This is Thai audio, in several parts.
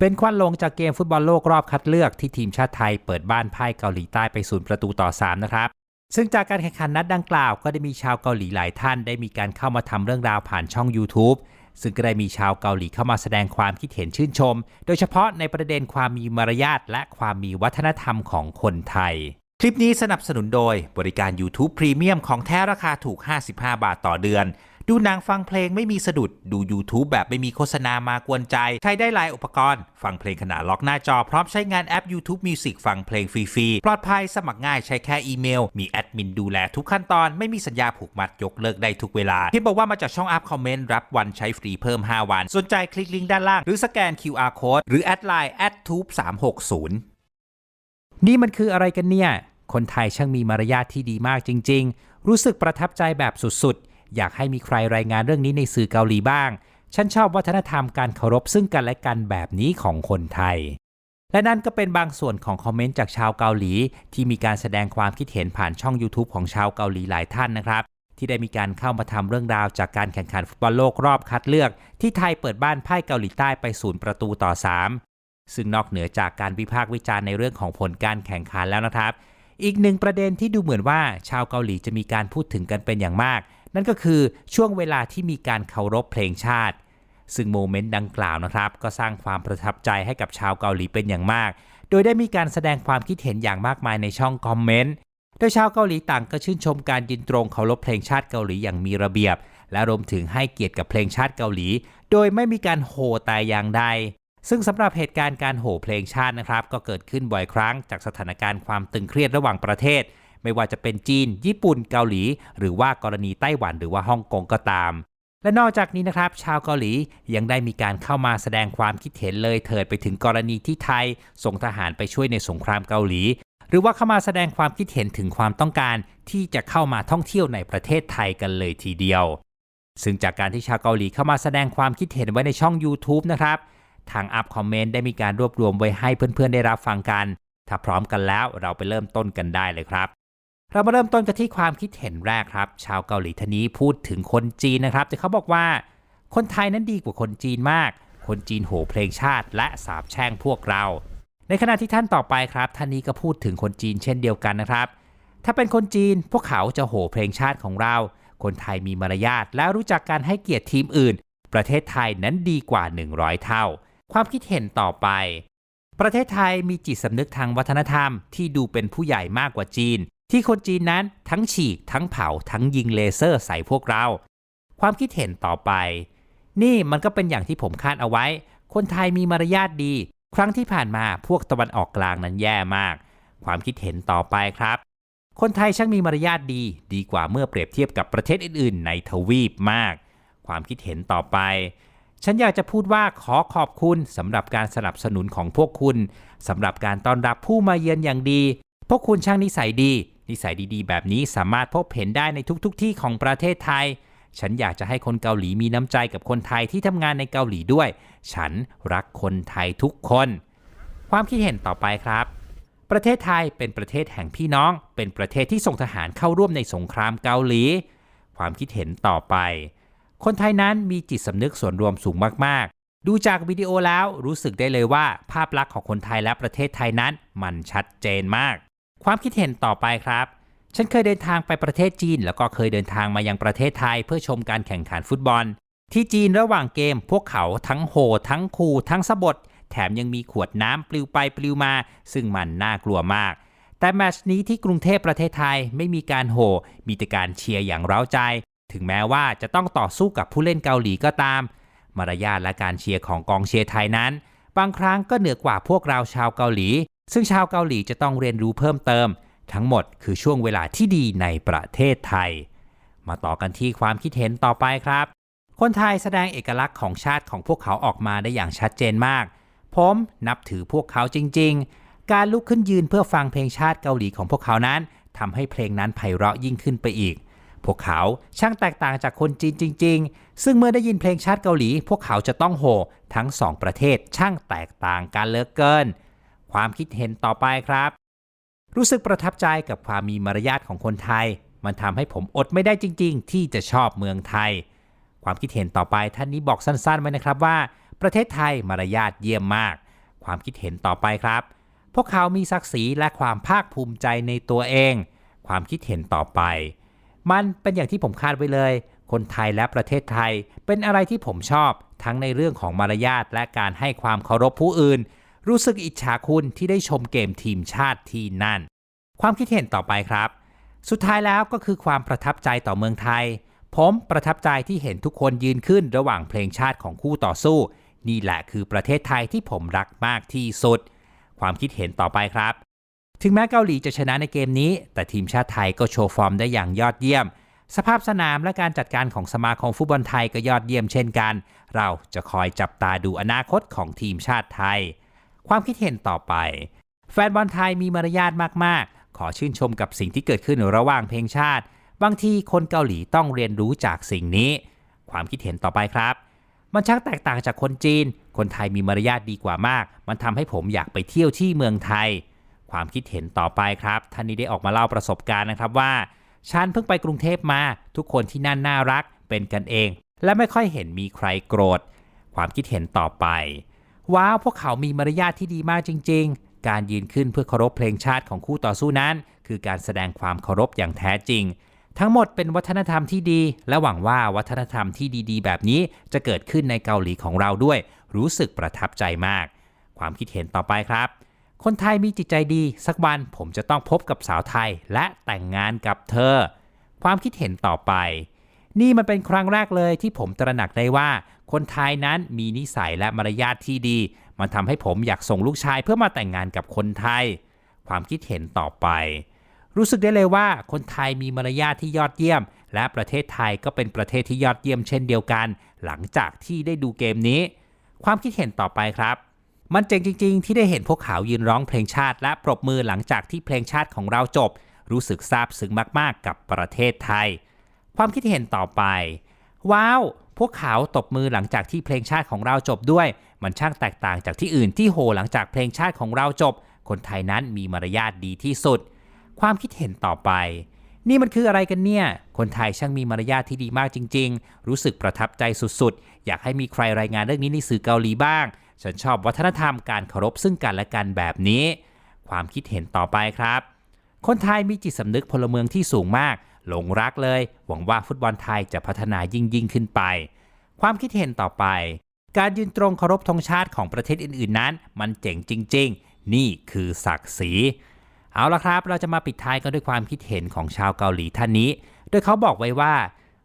เป็นควันลงจากเกมฟุตบอลโลกรอบคัดเลือกที่ทีมชาติไทยเปิดบ้านพ่ายเกาหลีใต้ไปศูนย์ประตูต่อ 3 นะครับ ซึ่งจากการแข่งขันนัดดังกล่าว ก็ได้มีชาวเกาหลีหลายท่านได้มีการเข้ามาทำเรื่องราวผ่านช่อง YouTube ซึ่งก็ได้มีชาวเกาหลีเข้ามาแสดงความคิดเห็นชื่นชม โดยเฉพาะในประเด็นความมีมารยาทและความมีวัฒนธรรมของคนไทย คลิปนี้สนับสนุนโดยบริการ YouTube Premium ของแท้ราคาถูก 55 บาทต่อเดือน ดูหนังฟังเพลงไม่มีสะดุด ดู YouTube แบบไม่มีโฆษณามากวนใจ ใช้ได้หลายอุปกรณ์ ฟังเพลงขณะล็อกหน้าจอพร้อมใช้งานแอป YouTube Music ฟังเพลงฟรีๆ ปลอดภัยสมัครง่ายใช้แค่อีเมล มีแอดมินดูแลทุกขั้นตอน ไม่มีสัญญาผูกมัดยกเลิกได้ทุกเวลาที่บอกว่ามาจากช่องอัพคอมเมนต์รับวันใช้ฟรีเพิ่ม 5 วัน สนใจคลิกลิงก์ด้านล่าง หรือสแกน QR Code หรือแอดไลน์ @tube 360นี่มันคืออะไรกันเนี่ย คนไทยช่างมีมารยาทที่ดีมากจริง ๆ รู้สึกประทับใจแบบสุดๆ อยากให้มีใครรายงานเรื่องนี้ในสื่อเกาหลีบ้าง ฉันชอบวัฒนธรรมการเคารพซึ่งกันและกันแบบนี้ของคนไทย และนั่นก็เป็นบางส่วนของคอมเมนต์จากชาวเกาหลี ที่มีการแสดงความคิดเห็นผ่านช่อง YouTube ของชาวเกาหลีหลายท่านนะครับ ที่ได้มีการเข้ามาทำเรื่องราวจากการแข่งขันฟุตบอลโลกรอบคัดเลือก ที่ไทยเปิดบ้านพ่ายเกาหลีใต้ไปศูนย์ประตูต่อ 3 ซึ่งนอกเหนือจากการวิพากษ์วิจารณ์ในเรื่องของผลการแข่งขันแล้วนะครับอีกหนึ่งประเด็นที่ดูเหมือนว่าชาวเกาหลีจะมีการพูดถึงกันเป็นอย่างมาก นั่นก็คือช่วงเวลาที่มีการเคารพเพลงชาติ ซึ่งโมเมนต์ดังกล่าวนะครับ ก็สร้างความประทับใจให้กับชาวเกาหลีเป็นอย่างมาก โดยได้มีการแสดงความคิดเห็นอย่างมากมายในช่องคอมเมนต์โดยชาวเกาหลีต่างก็ชื่นชมการยืนตรงเคารพเพลงชาติเกาหลีอย่างมีระเบียบ และรวมถึงให้เกียรติกับเพลงชาติเกาหลี โดยไม่มีการโห่แต่อย่างใด ซึ่งสำหรับเหตุการณ์การโห่เพลงชาตินะครับ ก็เกิดขึ้นบ่อยครั้งจากสถานการณ์ความตึงเครียดระหว่างประเทศ ไม่ว่าจะเป็นจีน ญี่ปุ่นเกาหลี หรือว่ากรณีไต้หวันหรือว่าฮ่องกงก็ตาม และนอกจากนี้นะครับ ชาวเกาหลียังได้มีการเข้ามาแสดงความคิดเห็นเลยเถิดไปถึงกรณีที่ไทย ส่งทหารไปช่วยในสงครามเกาหลี หรือว่าเข้ามาแสดงความคิดเห็นถึงความต้องการ ที่จะเข้ามาท่องเที่ยวในประเทศไทยกันเลยทีเดียว ซึ่งจากการที่ชาวเกาหลีเข้ามาแสดงความคิดเห็นไว้ในช่อง YouTube นะครับทางอัพคอมเมนต์ได้มีการรวบรวมไว้ให้เพื่อนๆได้รับฟังกัน ถ้าพร้อมกันแล้วเราไปเริ่มต้นกันได้เลยครับ เรามาเริ่มต้นกันที่ความคิดเห็นแรกครับ ชาวเกาหลีท่านนี้พูดถึงคนจีนนะครับ แต่เขาบอกว่า คนไทยนั้นดีกว่าคนจีนมาก คนจีนโหเพลงชาติ และสาบแช่งพวกเรา ในขณะที่ท่านต่อไปครับ ท่านนี้ก็พูดถึงคนจีนเช่นเดียวกันนะครับ ถ้าเป็นคนจีนพวกเขาจะโหเพลงชาติของเรา คนไทยมีมารยาทและรู้จักการให้เกียรติทีมอื่น ประเทศไทยนั้นดีกว่า 100 เท่า ความคิดเห็นต่อไป ประเทศไทยมีจิตสำนึกทางวัฒนธรรม ที่ดูเป็นผู้ใหญ่มากกว่าจีน ที่คนจีนนั้นทั้งฉีก ทั้งเผาทั้งยิงเลเซอร์ใส่พวกเรา ความคิดเห็นต่อไป นี่มันก็เป็นอย่างที่ผมคาดเอาไว้ คนไทยมีมารยาทดี ครั้งที่ผ่านมาพวกตะวันออกกลางนั้นแย่มาก ความคิดเห็นต่อไปครับ คนไทยช่างมีมารยาทดี ดีกว่าเมื่อเปรียบเทียบกับประเทศอื่น ๆ ในทวีปมาก ความคิดเห็นต่อไปฉันอยากจะพูดว่าขอขอบคุณสำหรับการสนับสนุนของพวกคุณสำหรับการต้อนรับผู้มาเยือนอย่างดี พวกคุณช่างนิสัยดี นิสัยดีๆ แบบนี้สามารถพบเห็นได้ในทุกๆทที่ของประเทศไทย ฉันอยากจะให้คนเกาหลีมีน้ำใจกับคนไทยที่ทำงานในเกาหลีด้วย ฉันรักคนไทยทุกคน ความคิดเห็นต่อไปครับ ประเทศไทยเป็นประเทศแห่งพี่น้อง เป็นประเทศที่ส่งทหารเข้าร่วมในสงครามเกาหลี ความคิดเห็นต่อไป คนไทยนั้นมีจิตสำนึกส่วนรวมสูงมากๆดูจากวิดีโอแล้วรู้สึกได้เลยว่า ภาพลักษณ์ของคนไทยและประเทศไทยนั้นมันชัดเจนมาก ความคิดเห็นต่อไปครับ ฉันเคยเดินทางไปประเทศจีน แล้วก็เคยเดินทางมายังประเทศไทย เพื่อชมการแข่งขันฟุตบอล ที่จีนระหว่างเกม พวกเขาทั้งโหทั้งคูทั้งสะบดแถมยังมีขวดน้ำปลิวไปปลิวมา ซึ่งมันน่ากลัวมาก แต่แมตช์นี้ที่กรุงเทพประเทศไทยไม่มีการโหมีแต่การเชียร์อย่างเร้าใจ ถึงแม้ว่าจะต้องต่อสู้กับผู้เล่นเกาหลีก็ตาม มารยาทและการเชียร์ของกองเชียร์ไทยนั้น บางครั้งก็เหนือกว่าพวกเราชาวเกาหลี ซึ่งชาวเกาหลีจะต้องเรียนรู้เพิ่มเติม ทั้งหมดคือช่วงเวลาที่ดีในประเทศไทย มาต่อกันที่ความคิดเห็นต่อไปครับ คนไทยแสดงเอกลักษณ์ของชาติของพวกเขาออกมาได้อย่างชัดเจนมาก ผมนับถือพวกเขาจริง ๆ การลุกขึ้นยืนเพื่อฟังเพลงชาติเกาหลีของพวกเขานั้นทำให้เพลงนั้นไพเราะยิ่งขึ้นไปอีก พวกเขาช่างแตกต่างจากคนจีนจริง ๆ ซึ่งเมื่อได้ยินเพลงชาติเกาหลี พวกเขาจะต้องโห่ทั้งสองประเทศช่างแตกต่างกันเลือเกิน ความคิดเห็นต่อไปครับ รู้สึกประทับใจกับความมีมารยาทของคนไทย มันทำให้ผมอดไม่ได้จริง ๆ ที่จะชอบเมืองไทย ความคิดเห็นต่อไปท่านนี้บอกสั้นๆไว้นะครับว่า ประเทศไทยมารยาทเยี่ยมมาก ความคิดเห็นต่อไปครับ พวกเขามีศักดิ์ศรีและความภาคภูมิใจในตัวเอง ความคิดเห็นต่อไป มันเป็นอย่างที่ผมคาดไว้เลย คนไทยและประเทศไทยเป็นอะไรที่ผมชอบทั้งในเรื่องของมารยาทและการให้ความเคารพผู้อื่น รู้สึกอิจฉาคุณที่ได้ชมเกมทีมชาติที่นั่น ความคิดเห็นต่อไปครับ สุดท้ายแล้วก็คือความประทับใจต่อเมืองไทย ผมประทับใจที่เห็นทุกคนยืนขึ้นระหว่างเพลงชาติของคู่ต่อสู้ นี่แหละคือประเทศไทยที่ผมรักมากที่สุด ความคิดเห็นต่อไปครับ ถึงแม้เกาหลีจะชนะในเกมนี้ แต่ทีมชาติไทยก็โชว์ฟอร์มได้อย่างยอดเยี่ยมสภาพสนามและการจัดการของสมาคมฟุตบอลไทยก็ยอดเยี่ยมเช่นกัน เราจะคอยจับตาดูอนาคตของทีมชาติไทย ความคิดเห็นต่อไป แฟนบอลไทยมีมารยาทมากๆ ขอชื่นชมกับสิ่งที่เกิดขึ้นระหว่างเพลงชาติ บางทีคนเกาหลีต้องเรียนรู้จากสิ่งนี้ ความคิดเห็นต่อไปครับ มันช่างแตกต่างจากคนจีน คนไทยมีมารยาทดีกว่ามาก มันทำให้ผมอยากไปเที่ยวที่เมืองไทย ความคิดเห็นต่อไปครับท่านนี้ได้ออกมาเล่าประสบการณ์นะครับว่าฉันเพิ่งไปกรุงเทพมา ทุกคนที่นั่นน่ารักเป็นกันเอง และไม่ค่อยเห็นมีใครโกรธ ความคิดเห็นต่อไป ว้าวพวกเขามีมารยาทที่ดีมากจริง ๆ การยืนขึ้นเพื่อเคารพเพลงชาติของคู่ต่อสู้นั้น คือการแสดงความเคารพอย่างแท้จริง ทั้งหมดเป็นวัฒนธรรมที่ดี และหวังว่าวัฒนธรรมที่ดีๆ แบบนี้จะเกิดขึ้นในเกาหลีของเราด้วย รู้สึกประทับใจมาก ความคิดเห็นต่อไปครับ คนไทยมีจิตใจดี สักวันผมจะต้องพบกับสาวไทยและแต่งงานกับเธอ ความคิดเห็นต่อไปนี่มันเป็นครั้งแรกเลยที่ผมตระหนักได้ว่า คนไทยนั้นมีนิสัยและมารยาทที่ดี มันทำให้ผมอยากส่งลูกชายเพื่อมาแต่งงานกับคนไทย ความคิดเห็นต่อไป รู้สึกได้เลยว่าคนไทยมีมารยาทที่ยอดเยี่ยม และประเทศไทยก็เป็นประเทศที่ยอดเยี่ยมเช่นเดียวกัน หลังจากที่ได้ดูเกมนี้ ความคิดเห็นต่อไปครับมันเจ๋งจริง ๆ ที่ได้เห็นพวกเขายืนร้องเพลงชาติ และปรบมือหลังจากที่เพลงชาติของเราจบ รู้สึกซาบซึ้งมากๆ กับประเทศไทย ความคิดเห็นต่อไป ว้าว พวกเขาตบมือหลังจากที่เพลงชาติของเราจบด้วย มันช่างแตกต่างจากที่อื่นที่โหหลังจากเพลงชาติของเราจบ คนไทยนั้นมีมารยาทดีที่สุด ความคิดเห็นต่อไป นี่มันคืออะไรกันเนี่ย คนไทยช่างมีมารยาทที่ดีมากจริง ๆ รู้สึกประทับใจสุดๆ อยากให้มีใครรายงานเรื่องนี้ในสื่อเกาหลีบ้าง ฉันชอบวัฒนธรรมการเคารพซึ่งกันและกันแบบนี้ ความคิดเห็นต่อไปครับ คนไทยมีจิตสำนึกพลเมืองที่สูงมาก หลงรักเลย หวังว่าฟุตบอลไทยจะพัฒนายิ่งยิ่งขึ้นไป ความคิดเห็นต่อไป การยืนตรงเคารพธงชาติของประเทศอื่นๆนั้น มันเจ๋งจริง ๆ นี่คือศักดิ์ศรีเอาละครับ เราจะมาปิดท้ายกันด้วยความคิดเห็นของชาวเกาหลีท่านนี้ โดยเขาบอกไว้ว่า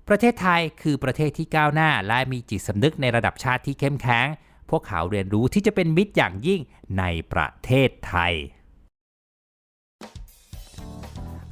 ประเทศไทยคือประเทศที่ก้าวหน้า และมีจิตสำนึกในระดับชาติที่เข้มแข็ง พวกเขาเรียนรู้ที่จะเป็นมิตรอย่างยิ่งในประเทศไทย